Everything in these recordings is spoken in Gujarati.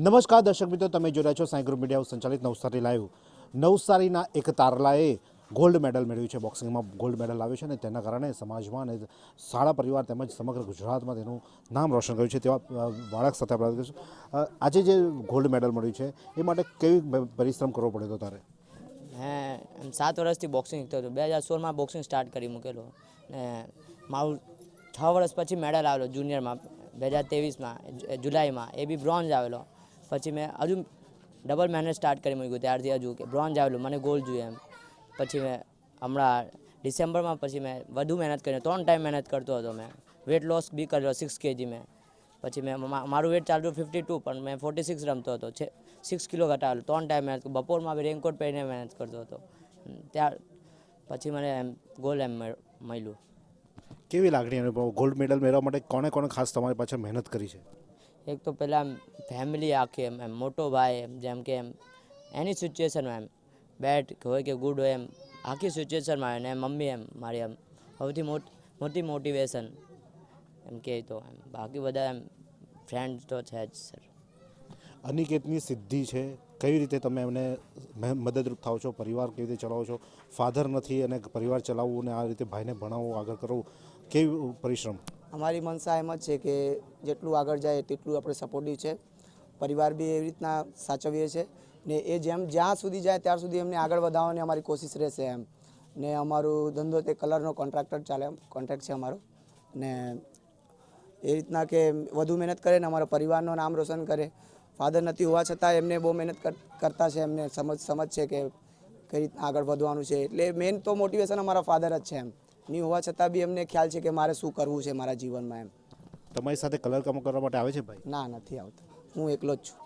નમસ્કાર દર્શક મિત્રો, તમે જોઈ રહ્યા છો સાંઈ ગ્રુપ મીડિયા સંચાલિત નવસારી લાઈવ. નવસારીના એક તારલાએ ગોલ્ડ મેડલ મેળવ્યું છે. બોક્સિંગમાં ગોલ્ડ મેડલ લાવ્યો છે અને તેના કારણે સમાજમાં અને શાળા પરિવાર તેમજ સમગ્ર ગુજરાતમાં તેનું નામ રોશન કર્યું છે તેવા બાળક સાથે આપણે આજે જે ગોલ્ડ મેડલ મળ્યું છે, એ માટે કેવી પરિશ્રમ કરવો પડ્યો હતો તારે? મેં સાત વર્ષથી બોક્સિંગ શીખતો હતો. બે હજાર સોળમાં બોક્સિંગ સ્ટાર્ટ કરી મૂકેલો. ને મારું છ વર્ષ પછી મેડલ આવેલો જુનિયરમાં, બે હજાર ત્રેવીસમાં, જુલાઈમાં, એ બી બ્રોન્ઝ આવેલો. પછી મેં હજુ ડબલ મહેનત સ્ટાર્ટ કરી મૂક્યું ત્યારથી હજુ કે બ્રોન્ઝ આવેલું, મને ગોલ્ડ જોઈએ એમ. પછી મેં હમણાં ડિસેમ્બરમાં પછી મેં વધુ મહેનત કરી ત્રણ ટાઈમ મહેનત કરતો હતો મેં. વેટ લોસ બી કર્યો સિક્સ કેજી મેં. પછી મેં મારું વેટ ચાલતું ફિફ્ટી ટુ પણ મેં ફોર્ટી સિક્સ રમતો હતો. છે સિક્સ કિલો ઘટાડેલું, ત્રણ ટાઈમ મહેનત બપોરમાં બી રેનકોટ પહેરીને મહેનત કરતો હતો. ત્યાર પછી મને એમ ગોલ એમ મળ- મળ્યું. કેવી લાગણી અનુભવ? ગોલ્ડ મેડલ મેળવવા માટે કોણે કોણે ખાસ તમારી પાછળ મહેનત કરી છે? એક તો પહેલાં ફેમિલી આખી એમ એમ મોટો ભાઈ એમ, જેમ કે એમ, એની સિચ્યુએશનમાં એમ બેડ હોય કે ગુડ હોય એમ, આખી સિચ્યુએશનમાં અને મમ્મી એમ, મારી એમ, સૌથી મોટી મોટિવેશન એમ કહે તો એમ. બાકી બધા એમ ફ્રેન્ડ તો છે જ સર અનિકેતની સિદ્ધિ છે? કઈ રીતે તમે એમને મદદરૂપ થાઓ છો? પરિવાર કેવી રીતે ચલાવો છો? ફાધર નથી અને પરિવાર ચલાવવું અને આ રીતે ભાઈને ભણાવવું આગળ કરવું, કેવી પરિશ્રમ? અમારી મનસા એમ જ છે કે જેટલું આગળ જાય તેટલું આપણે સપોર્ટિવ છે. પરિવાર બી એવી રીતના સાચવીએ છીએ ને એ જેમ જ્યાં સુધી જાય ત્યાર સુધી એમને આગળ વધારવાની અમારી કોશિશ રહેશે એમ. ને અમારું ધંધો તે કલરનો કોન્ટ્રાક્ટર ચાલે કોન્ટ્રાક્ટ છે અમારો. ને એ રીતના કે વધુ મહેનત કરે ને અમારા પરિવારનું નામ રોશન કરે. ફાધર નથી હોવા છતાં એમને બહુ મહેનત કર- કરતા છે, એમને સમજ સમજ છે કે કઈ રીતના આગળ વધવાનું છે. એટલે મેઇન તો મોટિવેશન અમારા ફાધર જ છે એમ. નહીં હોવા છતાં બી એમને ખ્યાલ છે કે મારે શું કરવું છે મારા જીવનમાં એમ. તમારી સાથે કલર કામ કરવા માટે આવે છે ભાઈ? ના નથી આવતો. હું એકલો જ છું.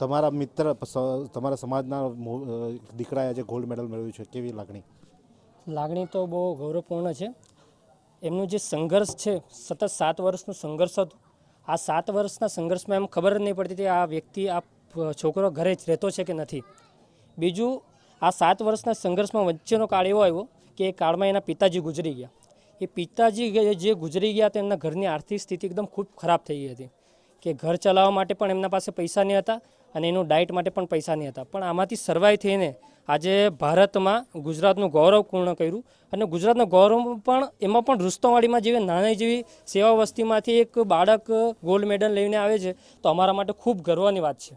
તમારા મિત્ર તમારા સમાજના દીકરાએ આજે ગોલ્ડ મેડલ મેળવ્યું છે. કેવી લાગણી? લાગણી તો બહુ ગૌરવપૂર્ણ છે. એમનું જે સંઘર્ષ છે સતત સાત વર્ષનો સંઘર્ષ હતો. આ સાત વર્ષના સંઘર્ષમાં એમ ખબર જ નહીં પડતી કે આ વ્યક્તિ આ છોકરો ઘરે જ રહેતો છે કે નથી. બીજું આ સાત વર્ષના સંઘર્ષમાં વચ્ચેનો કાળ એવો આવ્યો કે એ કાળમાં એના પિતાજી ગુજરી ગયા. એ પિતાજી જે ગુજરી ગયા તો એમના ઘરની આર્થિક સ્થિતિ એકદમ ખૂબ ખરાબ થઈ હતી. કે ઘર ચલાવવા માટે પણ એમના પાસે પૈસા નહીં હતા અને એનું ડાયટ માટે પણ પૈસા નહીં હતા. પણ આમાંથી સર્વાઈવ થઈને આજે ભારતમાં ગુજરાતનું ગૌરવ પૂર્ણ કર્યું અને ગુજરાતનું ગૌરવ પણ એમાં પણ રુસ્તોવાડીમાં જેવી નાની જેવી સેવા વસ્તીમાંથી એક બાળક ગોલ્ડ મેડલ લઈને આવે છે તો અમારા માટે ખૂબ ગર્વની વાત છે.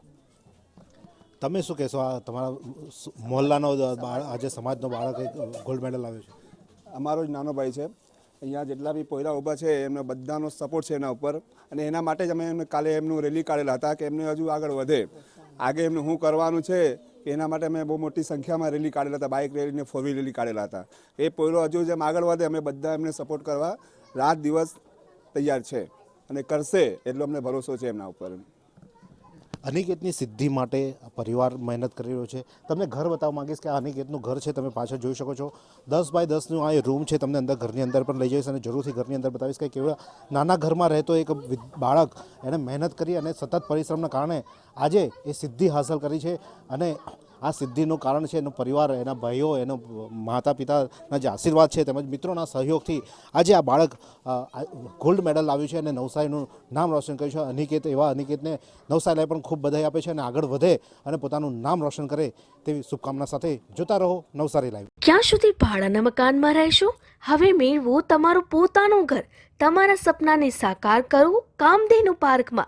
તમે શું કહેશો? આ તમારા મોહલ્લાનો આજે સમાજનો બાળક ગોલ્ડ મેડલ આવ્યો છે. અમારો જ નાનો ભાઈ છે. અહીંયા જેટલા બી પોયરા ઊભા છે, એમને બધાનો સપોર્ટ છે એના ઉપર. અને એના માટે જ અમે એમને કાલે એમનું રેલી કાઢેલા હતા કે એમને હજુ આગળ વધે. આગે એમને શું કરવાનું છે એના માટે અમે બહુ મોટી સંખ્યામાં રેલી કાઢેલા હતા બાઇક રેલી ને ફોર વ્હીલ રેલી કાઢેલા હતા. એ પોયરો હજુ જેમ આગળ વધે, અમે બધા એમને સપોર્ટ કરવા રાત દિવસ તૈયાર છે અને કરશે, એટલો અમને ભરોસો છે એમના ઉપર. અનિકેતની સિદ્ધિ માટે પરિવાર મહેનત કરી રહ્યો છે. તમને ઘર બતાવવા માંગીશ કે આ અનિકેતનું ઘર છે, તમે પાછળ જોઈ શકો છો. દસ બાય દસનું આ રૂમ છે, તમને અંદર ઘરની અંદર પણ લઈ જઈશ અને જરૂરથી ઘરની અંદર બતાવીશ કે કેવા નાના ઘરમાં રહેતો એક બાળક એણે મહેનત કરી અને સતત પરિશ્રમના કારણે આજે એ સિદ્ધિ હાંસલ કરી છે અને આ સિદ્ધિનું કારણ છે, એનો પરિવાર, એના ભાઈઓ, એનો માતા પિતાના જે આશીર્વાદ છે, તેમજ મિત્રોના સહયોગથી આજે આ બાળક ગોલ્ડ મેડલ લાવ્યું છે અને નવસારીનું નામ રોશન કર્યું છે. અનિકેત, એવા અનિકેતને નવસારીએ પણ ખૂબ બધાઈ આપે છે અને આગળ વધે અને પોતાનું નામ રોશન કરે તેવી શુભકામના સાથે જોતા રહો નવસારી લાઈવ. ક્યાં સુધી ભાડાના મકાનમાં રહેશો? હવે મેળવો તમારું પોતાનું ઘર. તમારા સપનાને સાકાર કરો કામધેનુ પાર્કમાં.